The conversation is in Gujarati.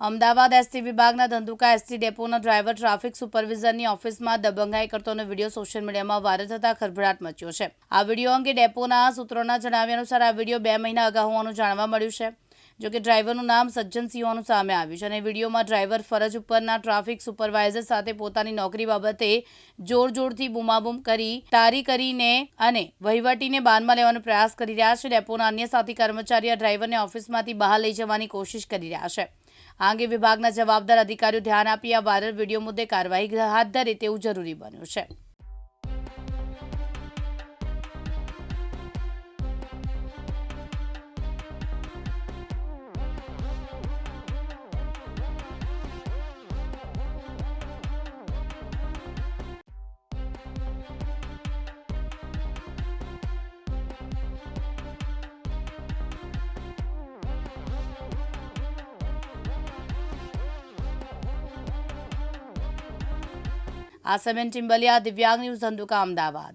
અમદાવાદ એસટી વિભાગના ધંધુકા એસટી ડેપોના ડ્રાઈવર ટ્રાફિક સુપરવિઝરની ઓફિસમાં દબંગાઈ કરતોનો વીડિયો સોશિયલ મીડિયામાં વાયરલ થતા ખળભળાટ મચ્યો છે. આ વીડિયો અંગે ડેપોના સૂત્રોના જણાવ્યા અનુસાર આ વીડિયો બે મહિના અગાઉ હોવાનું જાણવા મળ્યું છે. જો કે ડ્રાઈવરનું નામ સજ્જન સિંહોનું સામે આવ્યું છે અને વિડીયોમાં ડ્રાઈવર ફરજ ઉપરના ટ્રાફિક સુપરવાઇઝર સાથે પોતાની નોકરી બાબતે જોર જોરથી બૂમાબૂમ કરી, તારી કરીને અને વહીવટીને બાનમાં લેવાનો પ્રયાસ કરી રહ્યા છે. ડેપોના અન્ય સાથી કર્મચારી આ ડ્રાઈવરને ઓફિસમાંથી બહાર લઈ જવાની કોશિશ કરી રહ્યા છે. આ અંગે વિભાગના જવાબદાર અધિકારીઓ ધ્યાન આપી આ વાયરલ વીડિયો મુદ્દે કાર્યવાહી હાથ ધરે તેવું જરૂરી બન્યું છે. આ સેમેન ટિમ્બલિયા દિવ્યાંગ ન્યૂઝ ધંધુકા અમદાવાદ.